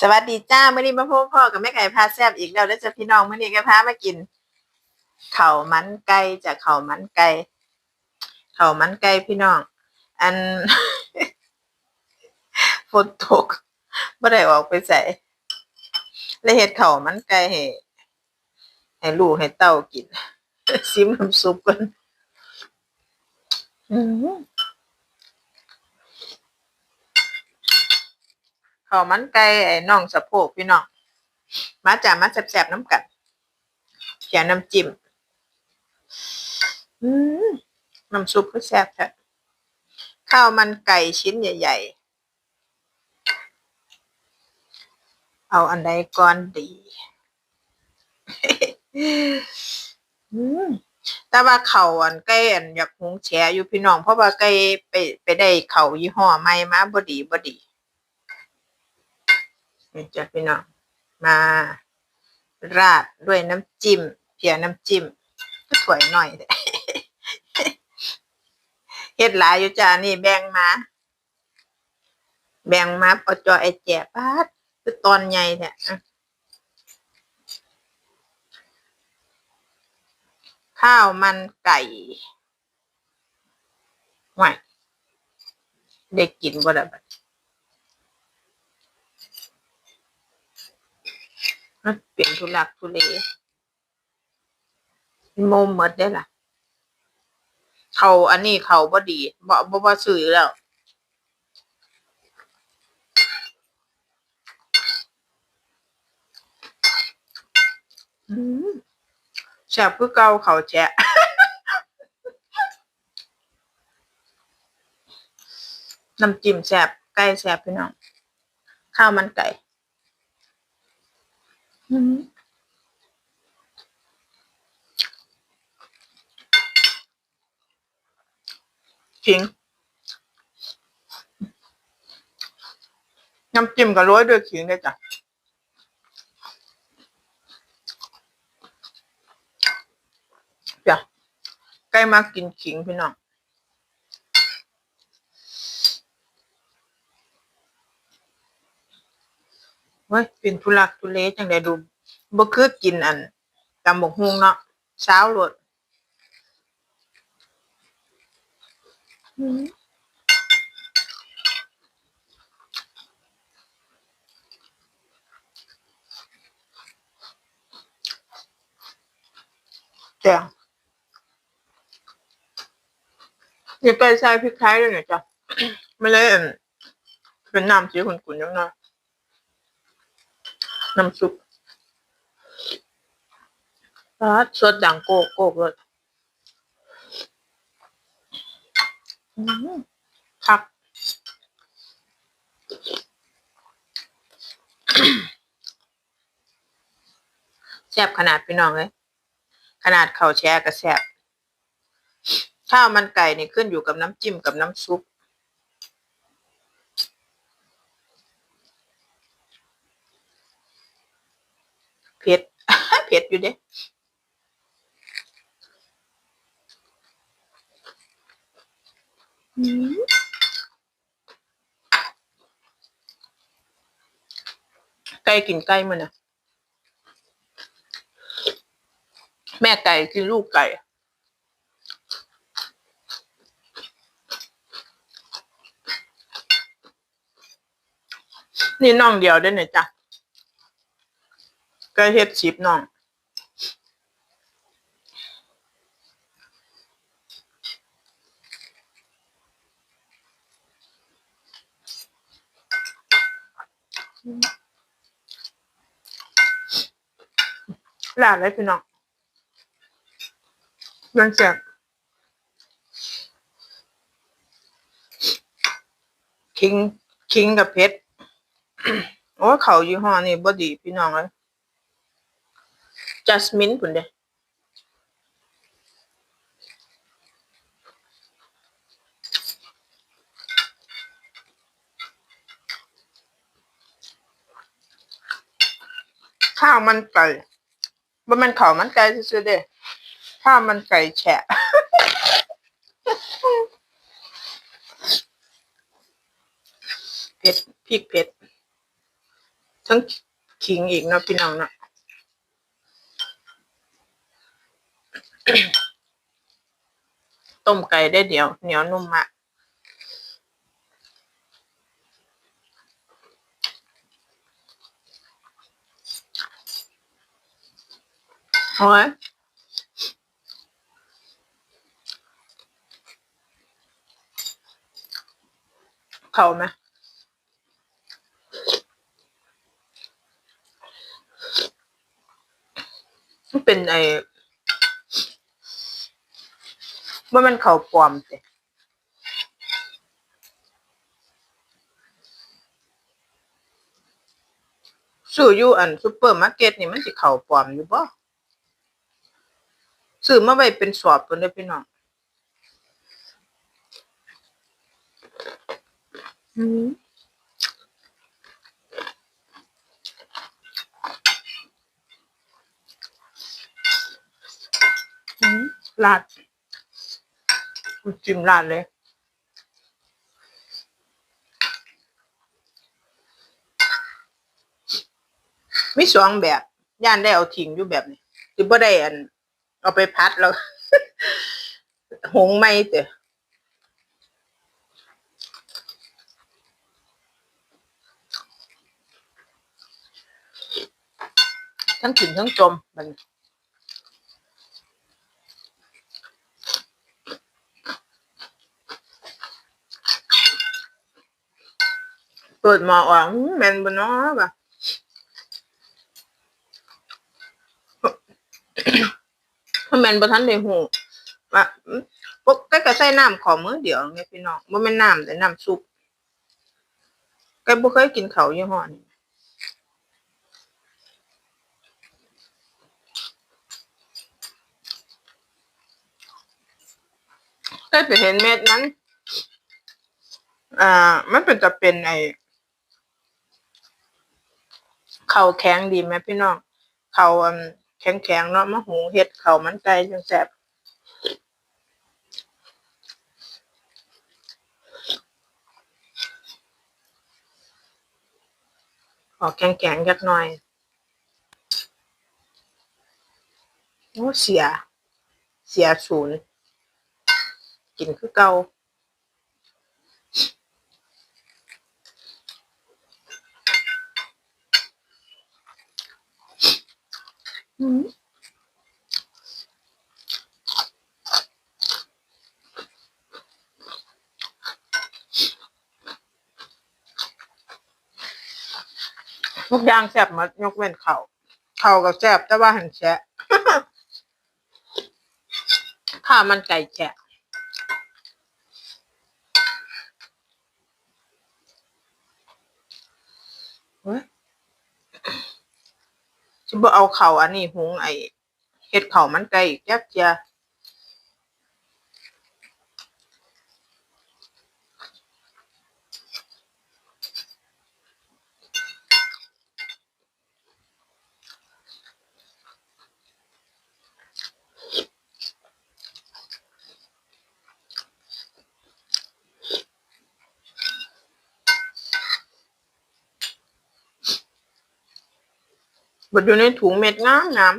สวัสดีจ้าเมื่อนี้มาพบพ่อกับแม่ไก่พาแซบอีกแล้วแล้วจะพี่น้องเมื่อนี้ก็พามากินเข้ามันไก่จากเข้ามันไก่เข้ามันไก่พี่น้อง อันฝนตกไม่ได้ออกไปใส่เลยเห็ดเข้ามันไก่ให้ให้ลูกให้เต้ากิน ซิมน้ำซุปกัน ข้าวมันไก่ไอ้น่องสะโพกพี่น้องมาจากมาแสบๆน้ำกัดเขียน้ำจิ้มอืมน้ำซุปก็แซ่บแท้ข้าวมันไก่ชิ้นใหญ่ ๆ เอาอันใดก่อนดีแต่ว่าเขาอันไก่อันอยากหุงแฉอยู่พี่น้อง เพราะว่าไก่ไปไปได้เขายี่ห้อใหม่มาบดีบดี นี่จ้ะพี่น้องมา ราดด้วยน้ำจิ้มเพียน้ำจิ้มก็ถวยหน่อยเฮ็ดหลายอยู่จ้านี่แบ่งมา แบ่งมาเอาจอไอแจปาดคือตอนใหญ่เนี่ยข้าวมันไก่ห่วได้กินบ่ได้บัด มันเปลี่ยนทุลักทุเลโมมหมดได้ล่ะ เขาอันนี้เขาบ่ดีบ่บ่บ่ซื้ออยู่แล้วแซ่บคือเก่าเขาแจะน้ำจิ้มแซ่บไก่แซ่บพี่น้อง ข้าวมันไก่ จริง น้ำจิ้มก็โรยด้วยขิงเลยจ้ะจ้ะใกล้มากินขิงพี่น้อง เว้ยเป็นทุลักทุเลจังไดดูบ่คือกินอันตำบกฮุงเนาะเช้าโลดอืมจ้ะนี่ไปใส่พริกไทยด้วยเนี่ยจ้ะไม่เล่นเป็นน้ำสีขุ่นๆยังไง น้ำซุปปาดสดดังโกกโกกเลยอืมคักแซ่บขนาดพี่น้องเลยขนาดข้าวแช่ก็แซ่บข้าวมันไก่นี่ขึ้นอยู่กับน้ำจิ้มกับน้ำซุป เผ็ดเผ็ดอยู่เด้อืมไก่กินไก่มันนะแม่ไก่กินลูกไก่นี่น่องเดียวได้เนี่ยจ้ะ ก็เฮ็ดชิปน่องหลาดเลยพี่น้องมันแซ่บคิงคิงกับเพชรโอ้เขายี่ห้อนี่บ่ดีพี่น้องเลย จัสมินพุ่นเด้ข้าวมันไก่บ่ม่นข้าวมันไก่ซื่อๆเด้ข้าวมันไก่แฉะเผ็ดพริกเผ็ดทั้งขิงอีกเนาะพี่น้องเนาะ ต้มไก่ได้เดี๋ยวเหนียวนุ่มมากโอ้ยเข้าไหมเป็นไอ ว่ามันเขาปลอมสิซื้ออยู่อันซุปเปอร์มาร์เก็ตนี่มันสิเขาปลอมอยู่บ่ซื้อมาไว้เป็นสอบเพิ่นเด้อพี่น้องอืมอืมลาดน้ำ จิ้มลาดเลยมีสองแบบ ย่านได้เอาทิ้งอยู่แบบนี้สิบ่ได้อัน เอาไปพัดแล้ว หงไม่เตะทั้งขึ้นทั้งจมมัน ปิดหมอออกแมนบ่เนาะบ่ะพราะแมนบ่ทันได้ฮู้ว่าปกแต่ก็ใส่น้ำขอมือเดียวไงพี่น้องบ่แม่นน้ำแต่น้ำซุปก็บ่เคยกินเขายี่ห้อนี้ได้ไปเห็นเม็ดนั้น อ่า มันเป็นจะเป็นไอ ข้าแข็งดีไหมพี่น้องเข้าวอันแข็งเนาะมะหุงเฮ็ดเข้ามันไก่จังแซ่บออกแข็งๆจักหน่อยโอ้เสีย เสียศูนย์กินคือเก่า ทุกอย่างแซ่บหมดยกเว้นเขาวเข่าวก็แซ่บแต่ว่าหันแฉะข้าวมันไก่แฉะเว้ยสิ บ่เอาข้าวอันนี้หุงไอ้เฮ็ดข้าวมันไก่จักเทีย ดอยู่ในถุงเม็ดงามงาม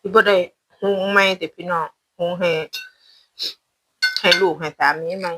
ที่บ่ได้หุงใหม่แต่พี่น้องหุงให้ให้ลูกให้สามีใหม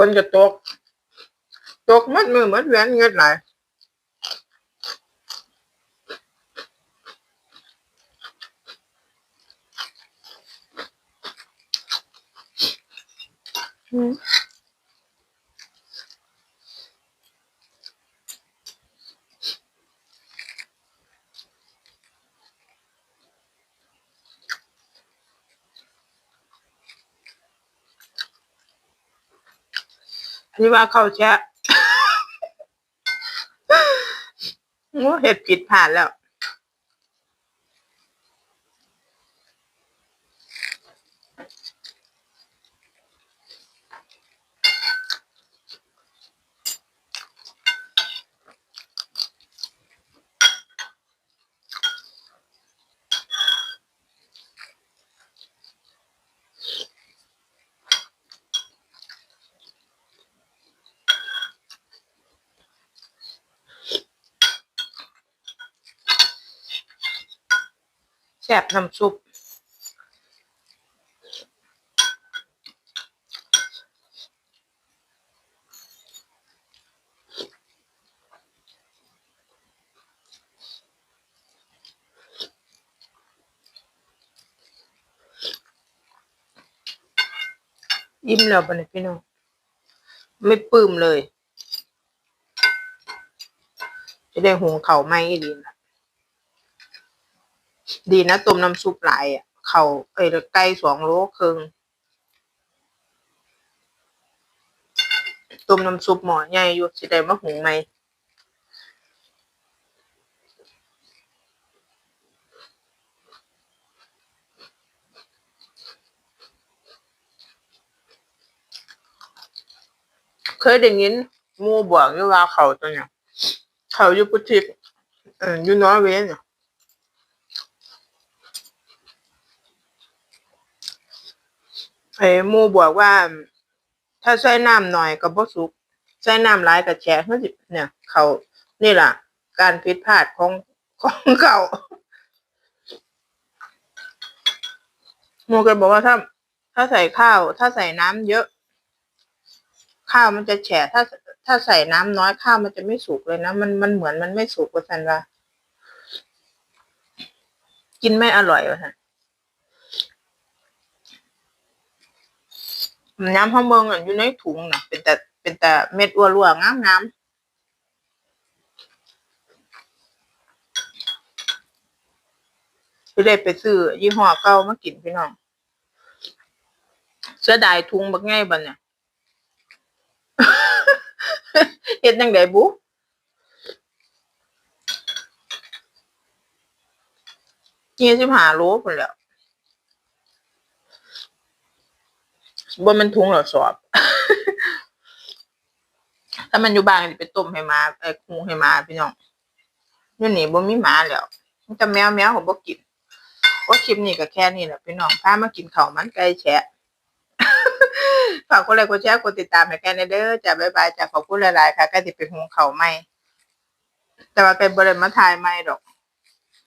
คนจะตก ตกมัดมือมัดแหวนเงินไหลาย นี่ว่าเขาแชะเห็ดผิดผ่านแล้ว ซ่บน้ำซุปยิ้มแล้วปะเนี่ยพี่น้องไม่ปื้มเลย จะได้หุงเขาไมอีดีนะ ดีนะต้มน้ำซุปหลายอะเขาเอ้ยไก่สองโลครึ่งต้มน้ำซุปหม้อใหญ่อยู่สิได้มาหุงไหมเคยได้ยินมูบอกอยู่ว่าเขาตัวเนี้ยเขาอยู่พุทธิกเอออยู่นอร์เวย์เนี่ย ไอ้หมูบอกว่า ถ้าใส่น้ำหน่อยก็บ่สุกใส่น้ำหลายก็แฉะมันสิเนี่ย เขานี่ล่ะ การผิดพลาดของของเขาหมูก็บอกว่าถ้า ถ้าใส่ข้าว ถ้าใส่น้ำเยอะ ข้าวมันจะแฉะถ้าถ้าใส่น้ำน้อยข้าวมันจะไม่สุกเลยนะมันมันเหมือนมันไม่สุกว่าสันว่ากินไม่อร่อยว่าสัน น้ำข้าวเมืองอะอยู่ในถุงนะเป็นแต่เป็นแต่เม็ดอัวรัวงามงามไปได้ไปซื้อยี่ห้อเก่ามากินพี่น้องเสียดายถุงบักไงบัดเนี่ยเฮ็ดจังไดบุยี่สิบห้าโลพุ่นแล้ว บ่แมันถุงหรอสอบ ถ้ามันอยู่บ้านก็สิไปต้มให้หมาเอ้คุงให้หมาพี่น้องอยู่นี่บ่มีหมาแล้วมีแต่แมวแมวก็บ่กินว่าคลิปนี้ก็แค่นี้แหละพี่น้องพามากินข้าวมันไก่แฉะฝากกดไลค์กดแชร์กดติดตามให้แกนเด้อจ้ะบ๊ายบายจ้ะขอบคุณหลายๆค่ะใกล้สิไปหุงข้าวใหม่แต่ว่าแกบ่ได้มาถ่ายใหม่ดอก